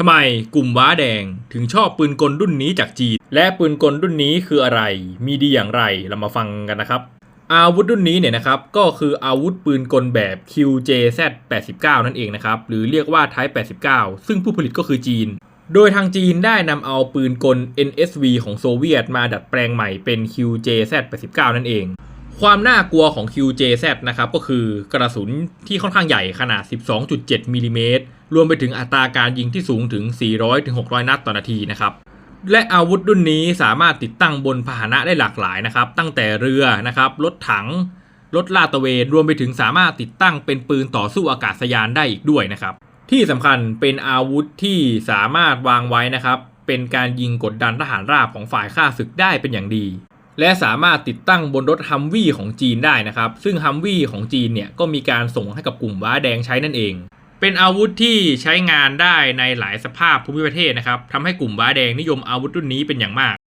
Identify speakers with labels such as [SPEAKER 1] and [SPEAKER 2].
[SPEAKER 1] ทำไมกลุ่มว้าแดงถึงชอบปืนกลรุ่นนี้จากจีน และปืนกลรุ่นนี้คืออะไร มีดีอย่างไรเรามาฟังกันนะครับ อาวุธรุ่นนี้เนี่ยนะครับก็คืออาวุธปืนกลแบบ QJZ 89นั่นเองนะครับหรือเรียกว่า Type 89 ซึ่งผู้ผลิตก็คือจีน โดยทางจีนได้นำเอาปืนกล NSV ของโซเวียตมาดัดแปลงใหม่เป็น QJZ 89นั่นเอง ความน่ากลัวของ QJZ นะครับก็คือกระสุนที่ค่อนข้างใหญ่ขนาด 12.7มิลลิเมตรรวมไปถึงอัตราการยิงที่สูงถึง 400-600 นัดต่อนาทีนะครับและอาวุธรุ่นนี้สามารถติดตั้งบนพาหนะได้หลากหลายนะครับ ตั้งแต่เรือนะครับรถถังรถลาดตระเวนรวมไปถึงสามารถติดตั้งเป็นปืนต่อสู้อากาศยานได้อีกด้วยนะครับ ที่สำคัญเป็นอาวุธที่สามารถวางไว้นะครับ เป็นการยิงกดดันทหารราบของฝ่ายข้าศึกได้เป็นอย่างดี และสามารถติดตั้งบนรถฮัมวี่ของจีนได้นะครับ ซึ่งฮัมวี่ของจีนเนี่ยก็มีการส่งให้กับกลุ่มว้าแดงใช้นั่นเอง เป็นอาวุธที่ใช้งานได้ในหลายสภาพภูมิประเทศนะครับทำให้กลุ่มว้าแดงนิยมอาวุธรุ่นนี้เป็นอย่างมาก